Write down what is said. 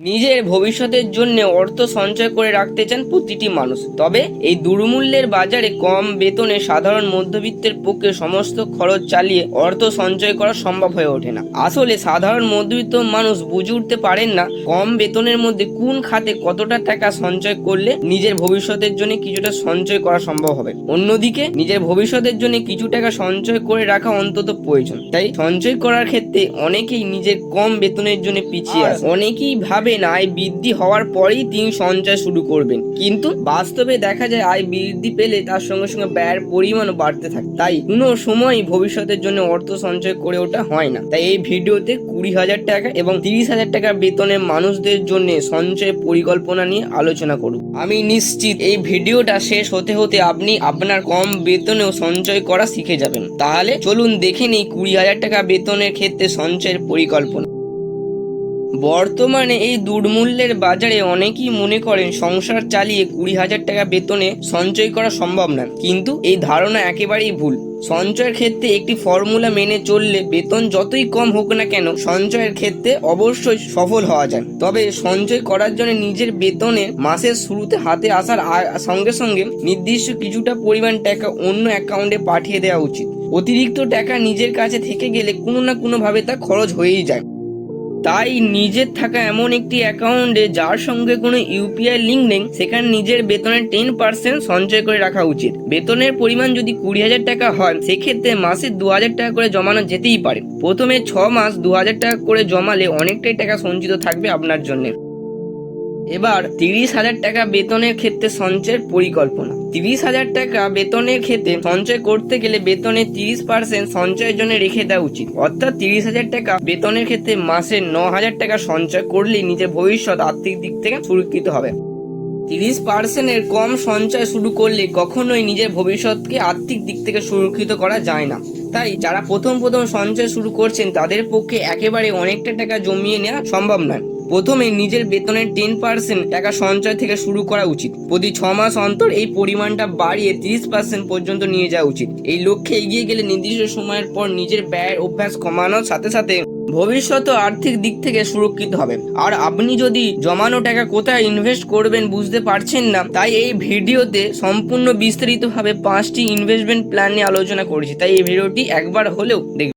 নিজের ভবিষ্যতের জন্য অর্থ সঞ্চয় করে রাখতে চান প্রতিটি মানুষ। তবে এই দুর্মূল্যের বাজারে কম বেতনে সাধারণ মধ্যবিত্তের পক্ষে সমস্ত খরচ চালিয়ে অর্থ সঞ্চয় করা সম্ভব হয়ে ওঠে না। আসলে সাধারণ মধ্যবিত্ত মানুষ বুঝে উঠতে পারেন না কম বেতনের মধ্যে কোন খাতে কতটা টাকা সঞ্চয় করলে নিজের ভবিষ্যতের জন্য কিছুটা সঞ্চয় করা সম্ভব হবে। অন্যদিকে নিজের ভবিষ্যতের জন্য কিছু টাকা সঞ্চয় করে রাখা অন্তত প্রয়োজন। তাই সঞ্চয় করার ক্ষেত্রে অনেকেই নিজের কম বেতনের জন্য পিছিয়ে আসে। ভাবেন আয় বৃদ্ধি হওয়ার পরেই তিনি সঞ্চয় শুরু করবেন। কিন্তু বাস্তবে দেখা যায়, আয় বৃদ্ধি পেলে তার সঙ্গে সঙ্গে ব্যয়ের পরিমাণও বাড়তে থাকে। তাই কোনো সময় ভবিষ্যতের জন্য অর্থ সঞ্চয় করে ওঠা হয় না। তাই এই ভিডিওতে কুড়ি হাজার টাকা এবং তিরিশ হাজার টাকা বেতনের মানুষদের জন্য সঞ্চয় পরিকল্পনা নিয়ে আলোচনা করব আমি নিশ্চিত এই ভিডিওটা শেষ হতে হতে আপনি আপনার কম বেতনেও সঞ্চয় করা শিখে যাবেন। তাহলে চলুন দেখে নিই কুড়ি হাজার টাকা বেতনের ক্ষেত্রে সঞ্চয়ের পরিকল্পনা। বর্তমানে এই দুর্মূল্যের বাজারে অনেকেই মনে করেন সংসার চালিয়ে কুড়ি হাজার টাকা বেতনে সঞ্চয় করা সম্ভব না। কিন্তু এই ধারণা একেবারেই ভুল। সঞ্চয়ের ক্ষেত্রে একটি ফর্মুলা মেনে চললে বেতন যতই কম হোক না কেন সঞ্চয়ের ক্ষেত্রে অবশ্যই সফল হওয়া যায়। তবে সঞ্চয় করার জন্য নিজের বেতনে মাসের শুরুতে হাতে আসার সঙ্গে সঙ্গে নির্দিষ্ট কিছুটা পরিমাণ টাকা অন্য অ্যাকাউন্টে পাঠিয়ে দেওয়া উচিত। অতিরিক্ত টাকা নিজের কাছে থেকে গেলে কোনো না কোনোভাবে তা খরচ হয়েই যায়। তাই নিজের থাকা এমন একটি অ্যাকাউন্টে যার সঙ্গে কোনো ইউপিআই লিঙ্ক নেই, সেখানে নিজের বেতনের টেন পার্সেন্ট সঞ্চয় করে রাখা উচিত। বেতনের পরিমাণ যদি কুড়ি হাজার টাকা হয়, সেক্ষেত্রে মাসে দু হাজার টাকা করে জমানো যেতেই পারে। প্রথমে ছ মাস দু হাজার টাকা করে জমালে অনেকটাই টাকা সঞ্চিত থাকবে আপনার জন্য। এবার তিরিশ হাজার টাকা বেতনের ক্ষেত্রে সঞ্চয়ের পরিকল্পনা। তিরিশ হাজার টাকা বেতনের ক্ষেত্রে সঞ্চয় করতে গেলে বেতনের তিরিশ পার্সেন্ট সঞ্চয়ের জন্য রেখে দেওয়া উচিত। অর্থাৎ তিরিশ হাজার টাকা বেতনের ক্ষেত্রে মাসে ন হাজার টাকা সঞ্চয় করলেই নিজের ভবিষ্যৎ আর্থিক দিক থেকে সুরক্ষিত হবে। তিরিশ পার্সেন্টের কম সঞ্চয় শুরু করলে কখনোই নিজের ভবিষ্যৎকে আর্থিক দিক থেকে সুরক্ষিত করা যায় না। তাই যারা প্রথম প্রথম সঞ্চয় শুরু করছেন তাদের পক্ষে একেবারে অনেকটা টাকা জমিয়ে নেওয়া সম্ভব নয়। প্রথমে নিজের বেতনের টেন পার্সেন্ট টাকা সঞ্চয় থেকে শুরু করা উচিত। প্রতি ছ মাস অন্তর এই পরিমাণটা বাড়িয়ে তিরিশ পার্সেন্ট পর্যন্ত নিয়ে যাওয়া উচিত। এই লক্ষ্যে এগিয়ে গেলে নির্দিষ্ট সময়ের পর নিজের ব্যয়ের অভ্যাস কমানোর সাথে সাথে ভবিষ্যৎ আর্থিক দিক থেকে সুরক্ষিত হবে। আর আপনি যদি জমানো টাকা কোথায় ইনভেস্ট করবেন বুঝতে পারছেন না, তাই এই ভিডিওতে সম্পূর্ণ বিস্তারিতভাবে পাঁচটি ইনভেস্টমেন্ট প্ল্যান নিয়ে আলোচনা করেছি। তাই এই ভিডিওটি একবার হলেও দেখবেন।